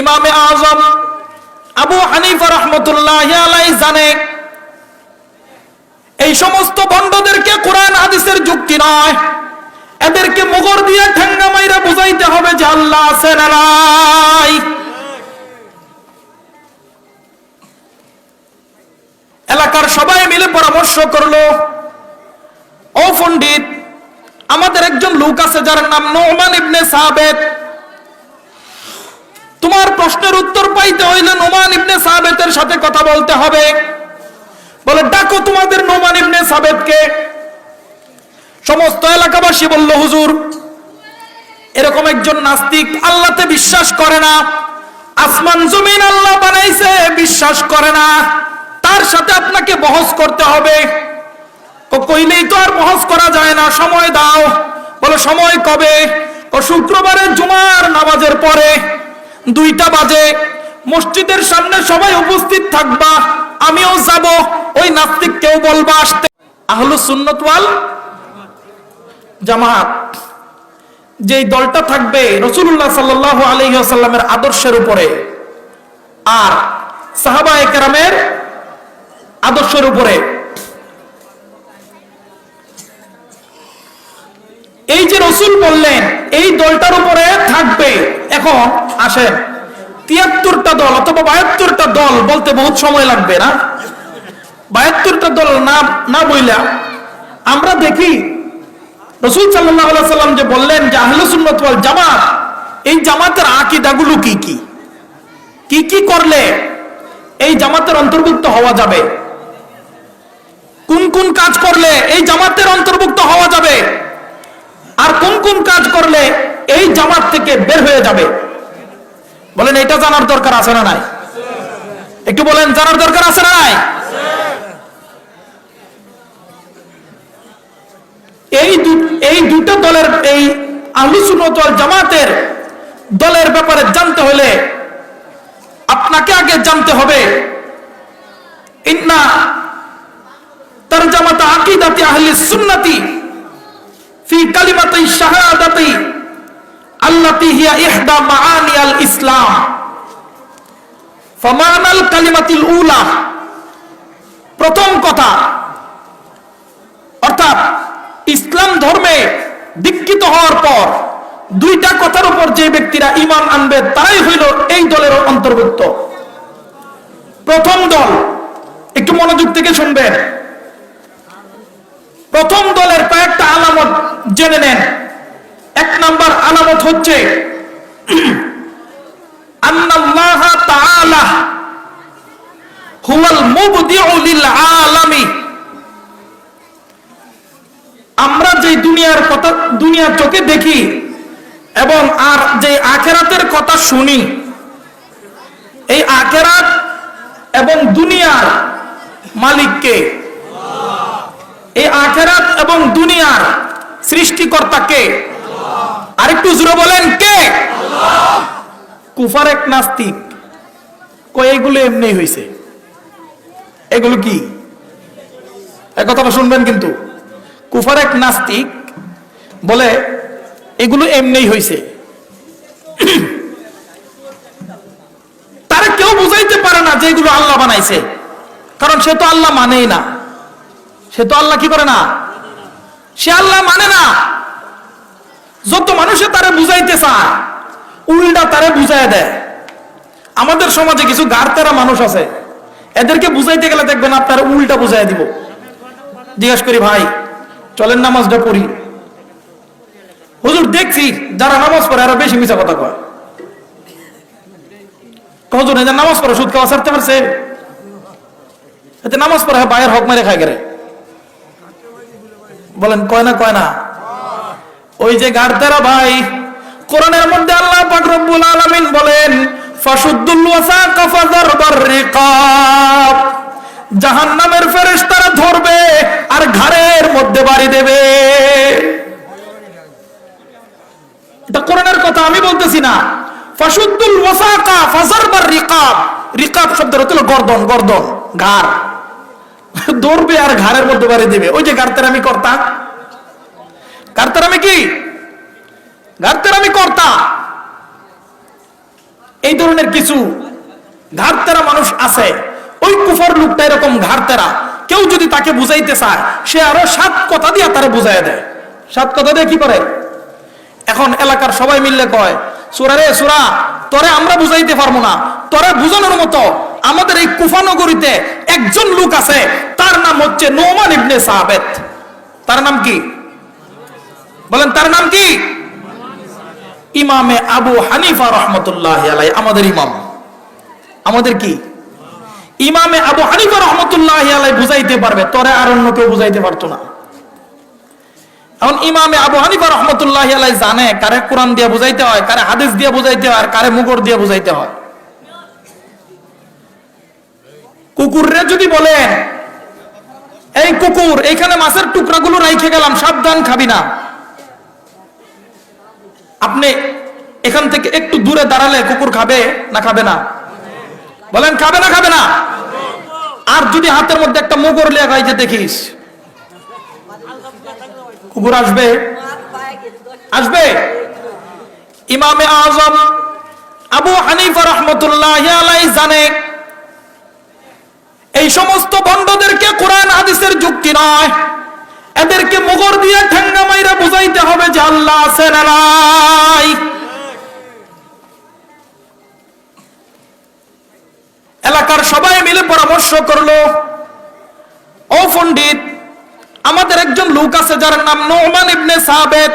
ইমামে আজম, আবু হানিফা রহমতুল্লাহ জানে, এই সমস্ত বন্ডদেরকে কোরআন হাদিসের যুক্তি নয়। এদেরকে মুগর দিয়ে ঠেঙ্গা মাইরা বুঝাইতে হবে যে আল্লাহ আছে এলাকার সবাই মিলে পরামর্শ করল, ও পণ্ডিত, আমাদের একজন লোক আছে যার নাম নোমান ইবনে সাবেদ তোমার প্রশ্নের উত্তর পাইতে হইলে নোমান ইবনে সাবেতের সাথে কথা বলতে হবে। বলে, ডাকো তোমাদের নোমান ইবনে সাবেদকে সমস্ত এলাকাবাসী বলল, হুজুর, এরকম একজন নাস্তিক আল্লাহতে বিশ্বাস করে না। আসমান জমিন আল্লাহ বানাইছে, বিশ্বাস করে না। তার সাথে আপনাকে বহস করতে হবে। কইলেই তো আর বহস করা যায় না, সময় দাও। বলো, সময় কবে? ও শুক্রবারে জুমার নামাজের পরে দুইটা বাজে। মসজিদের সামনে সবাই উপস্থিত থাকবা, আমিও যাব, ওই নাস্তিক কেউ বলবা আসতে। আহলু সুন্নতওয়াল জামাত, যেই দলটা থাকবে রসুল্লাহ সাল্লাহ আলহিহাসাল্লামের আদর্শের উপরে আর সাহাবা একরামের আদর্শের উপরে। এই যে রসুল বললেন এই দলটার উপরে থাকবে এখন আসেন, তিয়াত্তরটা দল অথবা বাহাত্তরটা দল বলতে বহুত সময় লাগবে না। বাহাত্তরটা দল না না বইলা আমরা দেখি রসুল সাল্লাহ সাল্লাম যে বললেন যে আহলে জামাত, এই জামাতের আকিদাগুলো কি কি? কি কি করলে এই জামাতের অন্তর্ভুক্ত হওয়া যাবে? কোন কোন কাজ করলে এই জামাতের অন্তর্ভুক্ত হওয়া যাবে? আর কোন কোন কাজ করলে এই জামাত থেকে বের হয়ে যাবে? বলেন, এটা জানার দরকার আছে না নাই? একটু বলেন, জানার দরকার আছে না নাই? এই এই দুটো দলের, এই আহলুসুন্নত ওয়াল জামাতের দলের ব্যাপারে জানতে হলে আপনাকে আগে জানতে হবে, ইন্না তরজামাত আকিদাতি আহলি সুন্নতি ফি কালিমাতি শাহাদাতি আল্লাতি হিয়া ইহদা মাআনি আল ইসলাম। ফামানাল কালিমাতিল উলা। প্রথম কথা, অর্থাৎ ইসলাম ধর্মে দীক্ষিত হওয়ার পর দুইটা কথার উপর যে ব্যক্তিরা ইমান আনবে, তারাই হইল এই দলের অন্তর্ভুক্ত। প্রথম দল, একটু মনোযোগ থেকে শুনবেন। প্রথম দলের কয়েকটা আলামত জেনে নেন। এক নাম্বার আলামত হচ্ছে আমরা যে দুনিয়ার কথা, দুনিয়ার চোখে দেখি এবং আর যে আখেরাতের কথা শুনি, এই আখেরাত এবং দুনিয়ার মালিককে, এই আখেরাত এবং দুনিয়ার সৃষ্টিকর্তাকে আরেকটু জুড়ে বলেন, কে? কুফার এক নাস্তিক। কই এগুলো এমনি হয়েছে এগুলো কি? এ কথাটা শুনবেন কিন্তু। কুফার এক নাস্তিক বলে, এগুলো এমনি হয়েছে তারা কেউ বুঝাইতে পারে না যে এগুলো আল্লাহ বানাইছে। কারণ সে তো আল্লাহ মানেই না। সে তো আল্লাহ কি করে না? সে আল্লাহ মানে না। যত মানুষে তারে বুঝাইতে চায়, উল্টা তারে বুঝাই দেয়। আমাদের সমাজে কিছু গাড়তেরা মানুষ আছে, এদেরকে বুঝাইতে গেলে দেখবেন আপনার উল্টা বুঝাই দিব। জিজ্ঞাসা করি, ভাই, চলেন নামাজটা পড়ি। হুজুর, দেখছি যারা নামাজ পড়ে আরও বেশি মিছা কথা কয়। হুজুর নামাজ পড়ে, সুদ খাওয়া ছাড়তে পারছে এতে নামাজ পড়ে বায়ের হক মেরে খায় গেলে। বলেন, কয় না কয় না? ওই যে গার্দারা ভাই, কোরআনের মধ্যে আল্লাহ পাক রব্বুল আলামিন বলেন, ফাশুদ্দুল ওয়াসাকা ফাযারবার রিকাব জাহান্নামের ফেরেশতারা ধরবে আর ঘাড়ের মধ্যে বাড়ি দেবে। এটা কোরআনের কথা, আমি বলতেছি না। ফাশুদ্দুল ওয়াসাকা ফাযারবার রিকাব রিকাব শব্দের হলো গর্দন গর্দন, ঘাড়। ধরবে আর ঘাড়ের মধ্যে বাড়ি দেবে। ওই যে গার্তের আমি কর্তা। গার্তের আমি কি? গার্তের আমি কর্তা। এই ধরনের কিছু ঘাড়তেরা মানুষ আছে। ওই কুফর লোকটা এরকম ঘাড়তেরা। কেউ যদি তাকে বুঝাইতে চায়, সে আরও সাত কথা দিয়ে তারা বুঝাই দেয়। সাত কথা দিয়ে কি করে? এখন এলাকার সবাই মিললে কয়, সুরা রে, সুরা, তোরে আমরা বুঝাইতে পারব না। তোরে বুঝানোর মতো আমাদের এই কুফানগরীতে একজন লোক আছে, তার নাম হচ্ছে নোমান ইবনে সাহাবেদ তার নাম কি? বলেন, তার নাম কি? ইমামে আবু হানিফা রহমতুল্লাহ আলাই আমাদের ইমাম। আমাদের কি? ইমামে আবু হানিফা রহমতুল্লাহ আলাই বুঝাইতে পারবে, তোরে আর অন্য কেউ বুঝাইতে পারতো না। এখন ইমামে আবু হানিফা রহমতুল্লাহ আলাই জানে কারে কোরআন দিয়ে বুঝাইতে হয়, কারে হাদিস দিয়ে বুঝাইতে হয়, আর কারে মুগর দিয়ে বুঝাইতে হয়। কুকুররে যদি বলেন এই কুকুর, এইখানে মাছের টুকরাগুলো রাইখে গেলাম, সাবধান খাবি না। আপনি এখান থেকে একটু দূরে দাঁড়ালে কুকুর খাবে না খাবে না? বলেন, খাবে না খাবে না? আর যদি হাতের মধ্যে একটা মুগর লিয়া গাইতে দেখিস, কুকুর আসবে? আসবে? ইমামে আজম আবু হানিফা রহমতুল্লাহ জানে এই সমস্ত বন্ডদেরকে কোরআন হাদিসের যুক্তি নয়। এদেরকে মুগর দিয়ে ঠেঙ্গা মাইরা বুঝাইতে হবে যে আল্লাহ আছেন না এলাকার সবাই মিলে পরামর্শ করল, ও পণ্ডিত, আমাদের একজন লোক আছে যার নাম নোমান ইবনে সাবেত।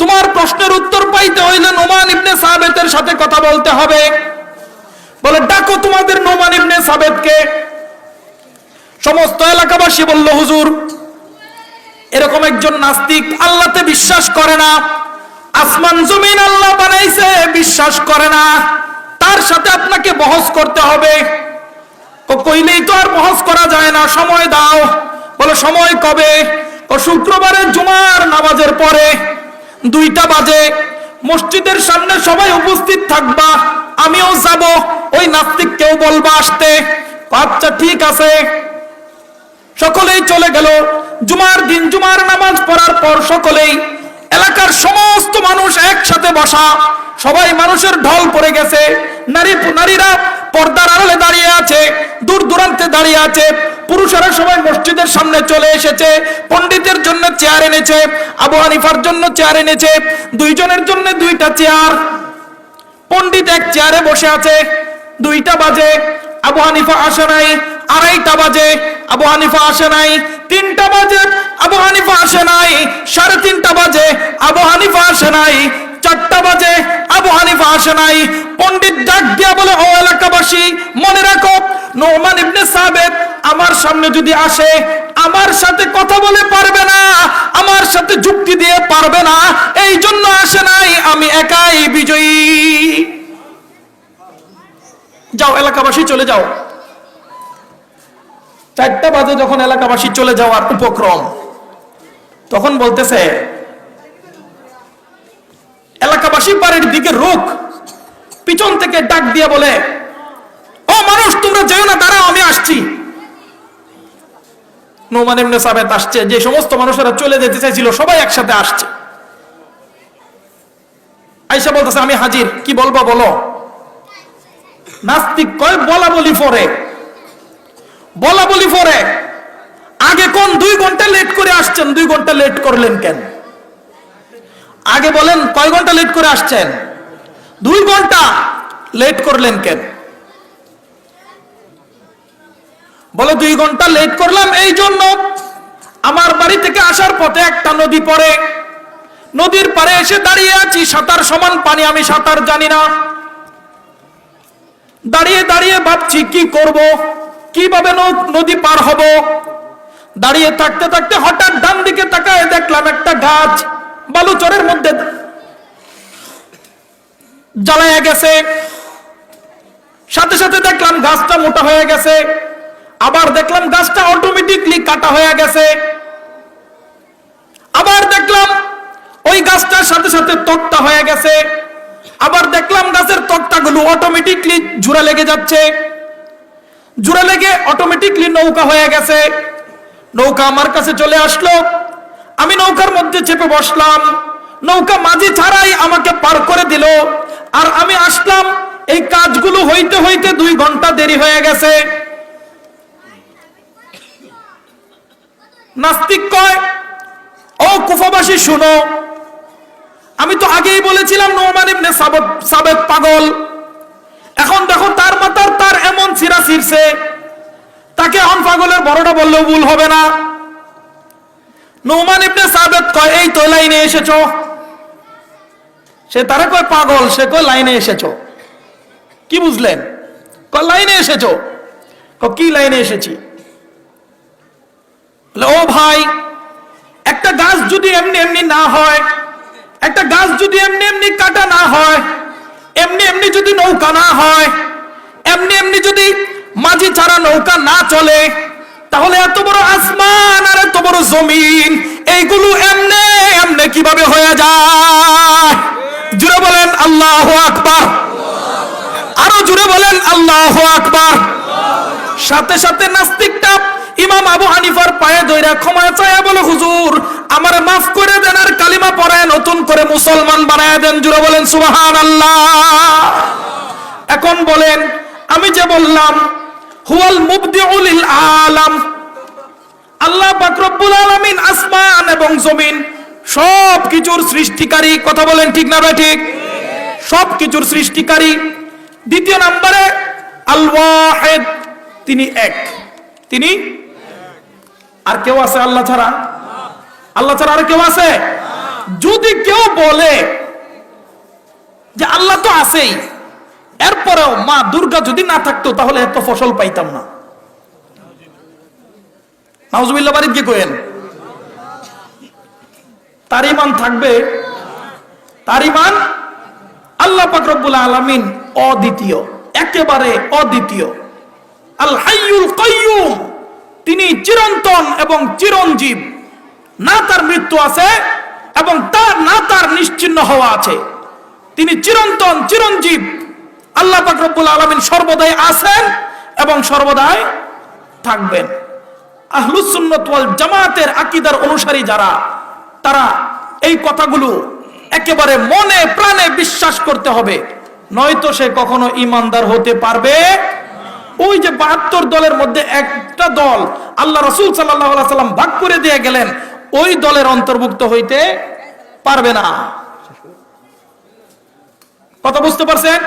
তোমার প্রশ্নের উত্তর পাইতে হইলে নোমান ইবনে সাবেতের সাথে কথা বলতে হবে। বলে, ডাকো তোমাদের নোমান ইবনে সাবেতকে সমস্ত এলাকাবাসী বলল, হুজুর, এরকম একজন নাস্তিক আল্লাহতে বিশ্বাস করে না। আসমান জমিন আল্লাহ বানাইছে, বিশ্বাস করে না। তার সাথে আপনাকে বহস করতে হবে। কইলেই তো আর বহস করা যায় না, সময় দাও। বলে, সময় কবে? ও, শুক্রবারের জুমার নামাজের পরে দুইটা বাজে। মসজিদের সামনে সবাই উপস্থিত থাকবা। আমিও যাব। ওই নাস্তিককেও বলবা আসতে। আচ্ছা ঠিক আছে। সকলেই চলে গেল। জুমার দিন, জুমার নামাজ পড়ার পর সকলেই এলাকার সমস্ত মানুষ একসাথে বসা। সবাই মানুষের ঢল পড়ে গেছে। নারী, নারীরা পর্দার আড়ালে দাঁড়িয়ে আছে, দূর দূরান্তে দাঁড়িয়ে আছে। পুরুষেরা সবাই মসজিদের সামনে চলে এসেছে। পণ্ডিতের জন্য চেয়ার এনেছে, আবু হানিফার জন্য চেয়ার এনেছে, দুইজনের জন্য দুইটা চেয়ার। পণ্ডিত এক চেয়ারে বসে আছে। দুইটা বাজে, আবু হানিফা আসে নাই, আড়াইটা বাজে, আবু হানিফা আসে নাই, তিনটা বাজে, আবু হানিফা আসে নাই, সাড়ে তিনটা বাজে, আবু হানিফা আসে নাই, চারটা বাজে, আবু হানিফা আসে নাই। পণ্ডিত ডাক দিয়া বলে, ও এলাকাবাসী, মনে রাখো, নোমান ইবনে সাবেদ আমার সামনে যদি আসে, আমার সাথে কথা বলে পারবে না। সাথে যুক্তি দিয়ে পারবে না, এই জন্য আসে নাই, আমি একাই বিজয়ী। যাও, এলাকাবাসী চলে যাও। চারটা বাজে যখন এলাকাবাসী চলে যাওয়ার উপক্রম, তখন বলতেছে, এলাকাবাসী বাড়ির দিকে রুখ, পিছন থেকে ডাক দিয়ে বলে, ও মানুষ, তোমরা যেও না, দাঁড়াও, আমি আসছি। নোমান এমনি সাবেত আসছে, যে সমস্ত মানুষেরা চলে যেতে চাইছিল, সবাই একসাথে আসছে। আইসা বলতেছে, আমি হাজির, কি বলব বলো? নাস্তিক কয়, বলা বলি পরে বলা বলি পরে আগে কোন দুই ঘণ্টা লেট করে আসছেন? দুই ঘণ্টা লেট করলেন কেন? আগে বলেন, কয় ঘণ্টা লেট করে আসছেন? দুই ঘণ্টা লেট করলেন কেন? বলে দুই ঘণ্টা লেট করলাম, এই জন্য আমার বাড়ি থেকে আসার পথে একটা নদী পড়ে। নদীর পারে এসে দাঁড়িয়ে আছি, সাঁতার সমান পানি, আমি সাঁতার জানি না। দাঁড়িয়ে দাঁড়িয়ে ভাবছি, কি করব? কীভাবে নদী পার হব? দাঁড়িয়ে থাকতে থাকতে হঠাৎ ডান দিকে তাকায় দেখলাম একটা গাছ বালুচরের মধ্যে জ্বালায়া গেছে। সাথে সাথে দেখলাম গাছটা মোটা হয়ে গেছে। আবার দেখলাম গাছটা অটোমেটিকলি কাটা হয়ে গেছে। আবার দেখলাম ওই গাছটার সাথে সাথে তক্তা হয়ে গেছে। আবার দেখলাম গাছের তক্তাগুলো অটোমেটিকলি জুড়ে লেগে যাচ্ছে। জুড়ে লেগে অটোমেটিকলি নৌকা হয়ে গেছে। নৌকা আমার কাছে চলে আসলো। আমি নৌকার মধ্যে চেপে বসলাম। নৌকা মাঝি ছাড়াই আমাকে পার করে দিল। আর আমি আসলাম, এই কাজগুলো হইতে হইতে দুই ঘণ্টা দেরি হয়ে গেছে। নাস্তিক কয়? ও কুফাবাসী, শুনো। আমি তো আগেই বলেছিলাম নোমান ইবনে সাবেদ পাগল। এখন দেখো তার মাথার তার এমন ছিঁড়া ছিঁড়ছে তাকে এখন পাগলের বড়টা বললেও ভুল হবে না। নোমান ইবনে সাবেদ কয়, এই তো লাইনে এসেছ। সে তারা কয়, পাগল। সে কয়, লাইনে এসেছ। কি বুঝলেন? কয়, লাইনে এসেছ? কি লাইনে এসেছি? ও ভাই, একটা গাছ যদি এমনি এমনি না হয়, একটা গাছ যদি এমনি এমনি কাটা না হয়, এমনি এমনি যদি নৌকা না হয়, এমনি এমনি যদি মাঝি ছাড়া নৌকা না চলে, তাহলে এত বড় আসমান আর এত বড় জমিন, এইগুলো এমনে এমনে কীভাবে হয়ে যায়? জুড়ে বলেন, আল্লাহ আকবার। আরও জুড়ে বলেন, আল্লাহ আকবার। সাথে সাথে নাস্তিকটা ইমাম আবু হানিফার পায়ে দইরা ক্ষমা চায়া বলে, হুজুর, আমার মাফ করে দেন আর কালিমা পড়ায় নতুন করে মুসলমান বানায় দেন। জুড়ে বলেন সুবাহান আল্লাহ এখন বলেন, আমি যে বললাম, হুয়াল মুবদিউল আলাম। আল্লাহ পাক রব্বুল আলামিন আসমান এবং জমিন সব কিছুর সৃষ্টিকারী। কথা বলেন ঠিক না ভাই ঠিক? সব কিছুর সৃষ্টিকারী। দ্বিতীয় নম্বরে আল ওয়াহিদ তিনি এক। তিনি আর কেউ আছে আল্লাহ ছাড়া? আল্লাহ ছাড়া আর কেউ আছে? যদি কেউ বলে যে আল্লাহ তো আছেই, এরপরেও মা দুর্গা যদি না থাকতো, তাহলে এত ফসল পাইতাম না। নাউজুবিল্লাহ, বাড়ির কি কোয়েন? তার ইমান থাকবে। তার ইমান আল্লাহ পাক রব্বুল আলামিন অদ্বিতীয়, একেবারে অদ্বিতীয়। আল হাইয়ুল কাইয়ুম। তিনি চিরন্তন এবং চিরঞ্জীব। না তার মৃত্যু আছে এবং তার না তার নিশ্চিন্ন হওয়া আছে। তিনি চিরন্তন, চিরঞ্জীব। আল্লাহ পাক রব্বুল আলামিন সর্বদাই আছেন এবং সর্বদাই থাকবেন। আহলুস সুন্নাত ওয়াল জামাতের আকীদার অনুসারী যারা, তারা এই কথাগুলো একেবারে মনে প্রাণে বিশ্বাস করতে হবে। নয়তো সে কখনো ইমানদার হতে পারবে ওই যে বাহাত্তর দলের মধ্যে একটা দল আল্লাহ রসুল সাল্লাহ সাল্লাম ভাগ করে দিয়ে গেলেন, ওই দলের অন্তর্ভুক্ত হইতে পারবে না। কথা বুঝতে পারছেন?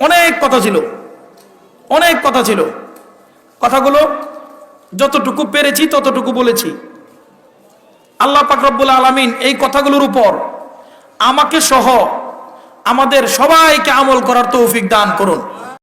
অনেক কথা ছিল। অনেক কথা ছিল। কথাগুলো যতটুকু পেরেছি, ততটুকু বলেছি। আল্লাহ পাক রব্বুল আলামিন এই কথাগুলোর উপর আমাকে সহ আমাদের সবাইকে আমল করার তৌফিক দান করুন।